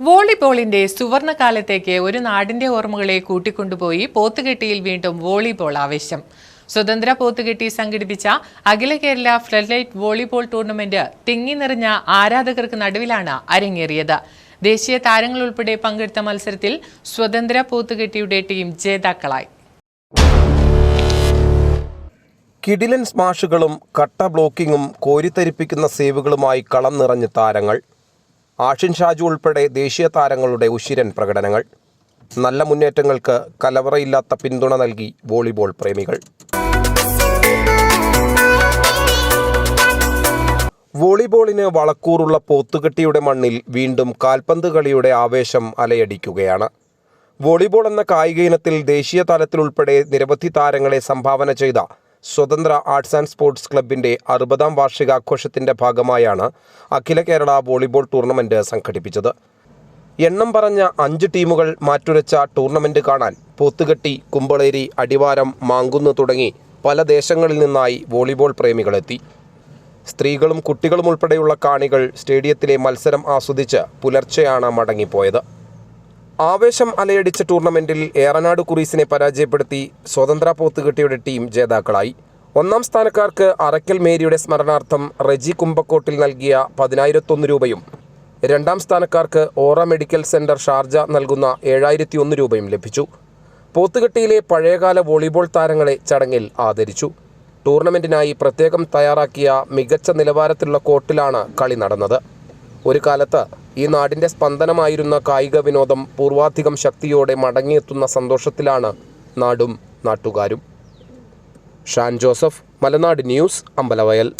വോളിബോളിന്റെ സുവർണകാലത്തേക്ക് ഒരു നാടിന്റെ ഓർമ്മകളെ കൂട്ടിക്കൊണ്ടുപോയി പോത്തുകെട്ടിയിൽ വീണ്ടും വോളിബോൾ ആവേശം. സ്വതന്ത്ര പോത്തുകെട്ടി സംഘടിപ്പിച്ച അഖില കേരള ഫ്ലഡ്ലൈറ്റ് വോളിബോൾ ടൂർണമെന്റ് തിങ്ങി നിറഞ്ഞ ആരാധകർക്ക് നടുവിലാണ് അരങ്ങേറിയത്. ദേശീയ താരങ്ങൾ ഉൾപ്പെടെ പങ്കെടുത്ത മത്സരത്തിൽ സ്വതന്ത്ര പോത്തുകെട്ടിയുടെ ടീം ജേതാക്കളായി. കിടിലൻ സ്മാഷുകളും കട്ട ബ്ലോക്കിങ്ങും കോരിത്തരിപ്പിക്കുന്ന സേവുകളുമായി കളം നിറഞ്ഞ താരങ്ങൾ. ആഷിൻ ഷാജു ഉൾപ്പെടെ ദേശീയ താരങ്ങളുടെ ഉശിരൻ പ്രകടനങ്ങൾ. നല്ല മുന്നേറ്റങ്ങൾക്ക് കലവറയില്ലാത്ത പിന്തുണ നൽകി വോളിബോൾ പ്രേമികൾ. വോളിബോളിന് വളക്കൂറുള്ള പോത്തുകെട്ടിയുടെ മണ്ണിൽ വീണ്ടും കാൽപന്ത് കളിയുടെ ആവേശം അലയടിക്കുകയാണ്. വോളിബോൾ എന്ന കായിക ഇനത്തിൽ ദേശീയ തലത്തിലുൾപ്പെടെ നിരവധി താരങ്ങളെ സംഭാവന ചെയ്ത സ്വതന്ത്ര ആർട്സ് ആൻഡ് സ്പോർട്സ് ക്ലബിന്റെ അറുപതാം വാർഷികാഘോഷത്തിന്റെ ഭാഗമായാണ് അഖില കേരള വോളിബോൾ ടൂർണമെന്റ് സംഘടിപ്പിച്ചത്. എണ്ണം പറഞ്ഞ അഞ്ച് ടീമുകൾ മാറ്റുരച്ച ടൂർണമെന്റ് കാണാൻ പോത്തുകെട്ടി കുമ്പളേരി അടിവാരം മാങ്കുന്ന് തുടങ്ങി പല ദേശങ്ങളിൽ നിന്നായി വോളിബോൾ പ്രേമികളെത്തി സ്ത്രീകളും കുട്ടികളും ഉൾപ്പെടെയുള്ള കാണികൾ സ്റ്റേഡിയത്തിലെ മത്സരം ആസ്വദിച്ച് പുലർച്ചെയാണ് മടങ്ങിപ്പോയത്. ആവേശം അലയടിച്ച ടൂർണമെന്റിൽ ഏറനാട് കുറീസിനെ പരാജയപ്പെടുത്തി സ്വതന്ത്ര പോത്തുകെട്ടിയുടെ ടീം ജേതാക്കളായി. ഒന്നാം സ്ഥാനക്കാർക്ക് അറക്കൽ മേരിയുടെ സ്മരണാർത്ഥം റെജി കുമ്പക്കോട്ടിൽ നൽകിയ പതിനായിരത്തൊന്ന് രൂപയും രണ്ടാം സ്ഥാനക്കാർക്ക് ഓറ മെഡിക്കൽ സെന്റർ ഷാർജ നൽകുന്ന ഏഴായിരത്തി ഒന്ന് രൂപയും ലഭിച്ചു. പോത്തുകെട്ടിയിലെ പഴയകാല വോളിബോൾ താരങ്ങളെ ചടങ്ങിൽ ആദരിച്ചു. ടൂർണമെന്റിനായി പ്രത്യേകം തയ്യാറാക്കിയ മികച്ച നിലവാരത്തിലുള്ള കോർട്ടിലാണ് കളി നടന്നത്. ഒരു കാലത്ത് ഈ നാടിന്റെ സ്പന്ദനമായിരുന്ന കായിക വിനോദം പൂർവാധികം ശക്തിയോടെ മടങ്ങിയെത്തുന്ന സന്തോഷത്തിലാണ് നാടും നാട്ടുകാരും. Shan Joseph Malanad news Ambalavayal.